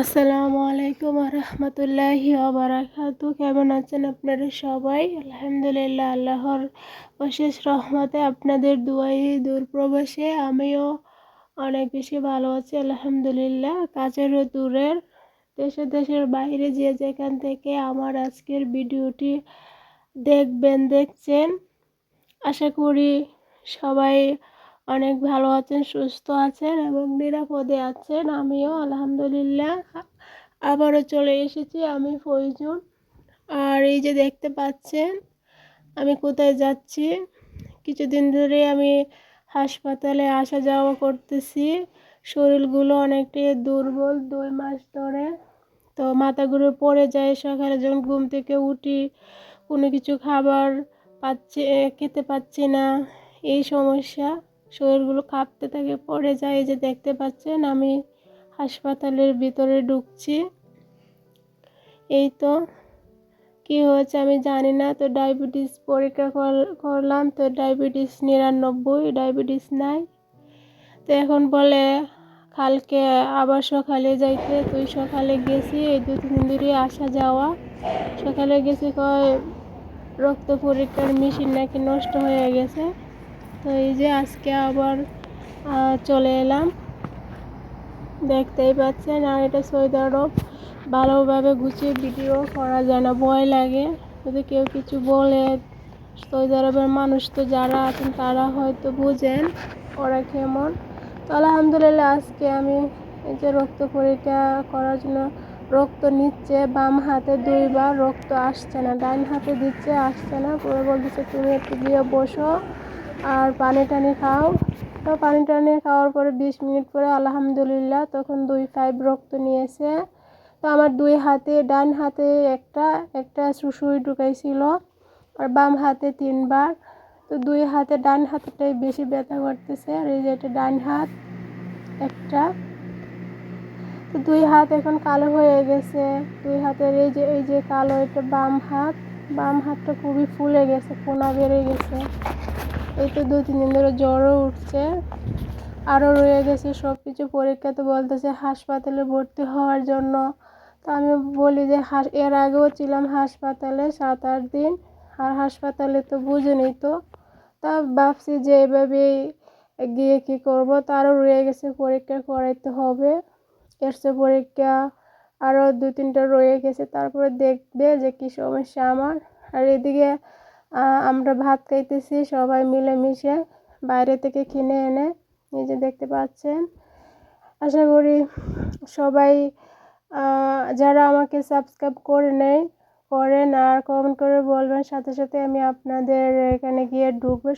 আসসালামু আলাইকুম রহমতুল্লাহি বারাকাতু কেমন আছেন আপনারা সবাই? আলহামদুলিল্লাহ, আল্লাহর অশেষ রহমতে আপনাদের দুয়াই দূর প্রবাসে আমিও অনেক বেশি ভালো আছি, আলহামদুলিল্লাহ। কাছের ও দূরের, দেশে দেশের বাইরে যে যেখান থেকে আমার আজকের ভিডিওটি দেখবেন, দেখছেন, আশা করি সবাই অনেক ভালো আছেন, সুস্থ আছেন এবং নিরাপদে আছেন। আমিও আলহামদুলিল্লাহ। আবারও চলে এসেছি আমি ফৈজুন আর এই যে দেখতে পাচ্ছেন, আমি কোথায় যাচ্ছি? কিছুদিন ধরে আমি হাসপাতালে আসা যাওয়া করতেছি। শরীরগুলো অনেকটাই দুর্বল দুই মাস ধরে। তো মাথা ঘুরে পড়ে যায়, সকালে যখন ঘুম থেকে উঠি, কোনো কিছু খাবার পাচ্ছি, খেতে পাচ্ছি না। এই সমস্যা। শরীরগুলো কাঁপতে থাকে, পড়ে যায়। যে দেখতে পাচ্ছেন, আমি হাসপাতালের ভিতরে ঢুকছি। এই তো, কি হয়েছে আমি জানি না। তো ডায়াবেটিস পরীক্ষা করলাম, তো ডায়াবেটিস নিরানব্বই, ডায়াবেটিস নাই। তো এখন বলে, কালকে আবার সকালে যাইতে। তুই সকালে গেছি, এই দু, তিন ধরে আসা যাওয়া। সকালে গেছি, কয়, রক্ত পরীক্ষার মেশিন নাকি নষ্ট হয়ে গেছে। তো এই যে আজকে আবার চলে এলাম। দেখতেই পাচ্ছেন, আর এটা সৌদি আরব ভালোভাবে গুছিয়ে ভিডিও করা যায় না, ভয় লাগে। যদি কেউ কিছু বলে সৌদি আরবের মানুষ তো যারা আছেন, তারা হয়তো বুঝেন ওরা কেমন। তো আলহামদুলিল্লাহ, আজকে আমি এই যে রক্ত পরীক্ষা করার জন্য রক্ত নিচ্ছে, বাম হাতে দুইবার রক্ত আসছে না ডাইন হাতে দিচ্ছে, আসছে না। পরে বলতেছে, তুমি একটু গিয়ে বসো। আর পানি টানি খাও। তো পানি টানি খাওয়ার পরে বিশ মিনিট পরে আলহামদুলিল্লাহ তখন দুই পাইপ রক্ত নিয়েছে। তো আমার দুই হাতে, ডান হাতে একটা একটা সুসুই ঢুকাইছিল আর বাম হাতে তিনবার। তো দুই হাতে, ডান হাতটাই বেশি ব্যথা করতেছে, আর এই যে এটা ডান হাত, একটা। তো দুই হাত এখন কালো হয়ে গেছে। দুই হাতের এই যে এই যে কালো, এটা বাম হাত। বাম হাতটা খুবই ফুলে গেছে, কোনা বেড়ে গেছে। এই তো দু, তিন দিন ধরে জ্বরও উঠছে। আরও রয়ে গেছে সব কিছু পরীক্ষা তো বলতেছে হাসপাতালে ভর্তি হওয়ার জন্য। তো আমি বলি যে হাস এর আগেও ছিলাম হাসপাতালে সাত, আট দিন। আর হাসপাতালে তো বুঝে বুঝেনি তো। তা ভাবছি যে এভাবেই গিয়ে কী করব? তারও রয়ে গেছে পরীক্ষা, করাইতে হবে। এরসে পরীক্ষা আরও দু তিনটা রয়ে গেছে। তারপরে দেখবে যে কী সমস্যা আমার। আর এদিকে আমরা ভাত খাইতেছি, সবাই মিলেমিশে বাইরে থেকে কিনে এনে নিজে দেখতে পাচ্ছেন। আশা করি সবাই যারা আমাকে সাবস্ক্রাইব করে নেয় করেন আর কমেন্ট করে বলবেন। সাথে সাথে আমি আপনাদের এখানে গিয়ে ঢুকবো।